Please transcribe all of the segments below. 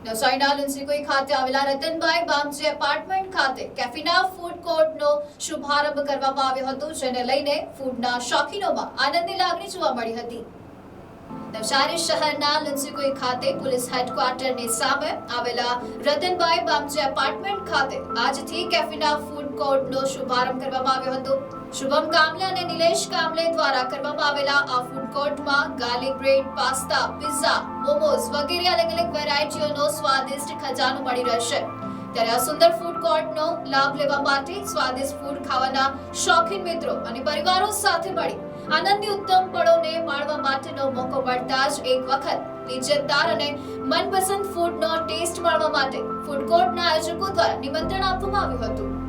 નવસારીના લુન્સીકુઈ ખાતે આવેલા રતનભાઈ બામજી એપાર્ટમેન્ટ ખાતે કેફીના ફૂડ કોર્ટનો શુભારંભ કરવામાં આવ્યો હતો, જેને લઈને ફૂડના શોખીનોમાં આનંદની લાગણી જોવા મળી હતી. નવસારી શહેરના લુન્સીકુઈ ખાતે પોલીસ હેડક્વાર્ટરની સામે આવેલા રતનભાઈ બામજી એપાર્ટમેન્ટ ખાતે આજથી કેફીના ફૂડ કોર્ટનો શુભારંભ કરવામાં આવ્યો હતો. શુભમ કામલે અને નિલેશ કામલે દ્વારા કરવામાં આવેલા આ ફૂડ કોર્ટમાં garlic bread, pasta, pizza, momos વગેરે અલગ અલગ વેરાયટીઓનો સ્વાદિષ્ટ ખજાનો મળી રહેશે. ત્યારે આ સુંદર ફૂડ કોર્ટનો લાભ લેવા માટે સ્વાદિષ્ટ ફૂડ ખાવાના શોખીન મિત્રો અને પરિવારો સાથે મળી આનંદની ઉત્તમ પળોને માણવા માટેનો મોકો મળતા જ એક વખત લિજ્જતદાર અને મનપસંદ ફૂડનો ટેસ્ટ માણવા માટે ફૂડ કોર્ટના આયોજકો દ્વારા નિમંત્રણ આપવામાં આવ્યું હતું.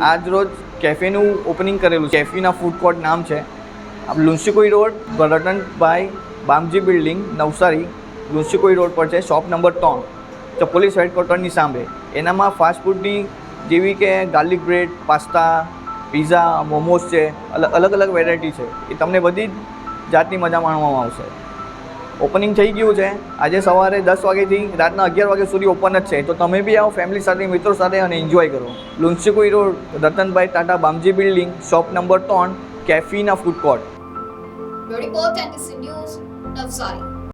આજ રોજ કેફેનું ઓપનિંગ કરેલું છે. કેફીના ફૂડ કોર્ટ નામ છે. Lunsikoi road Ratanbhai Bamji building Navsari, Lunsikoi road પર છે શોપ નંબર ત્રણ. તો પોલીસ હેડક્વાર્ટરની સામે. એનામાં ફાસ્ટફૂડની જેવી કે garlic bread pasta pizza momos છે અલગ અલગ અલગ વેરાયટી છે. એ તમને બધી જ જાતની મજા માણવામાં આવશે. ઓપનિંગ થઈ ગયું છે. આજે સવારે દસ વાગ્યાથી રાતના અગિયાર વાગ્યા સુધી ઓપન જ છે. તો તમે બી આવો ફેમિલી સાથે, મિત્રો સાથે અને એન્જોય કરો. Lunsikui road, Ratanbhai Tata, Bamji building shop number ત્રણ કેફીના ફૂડ કોર્ટ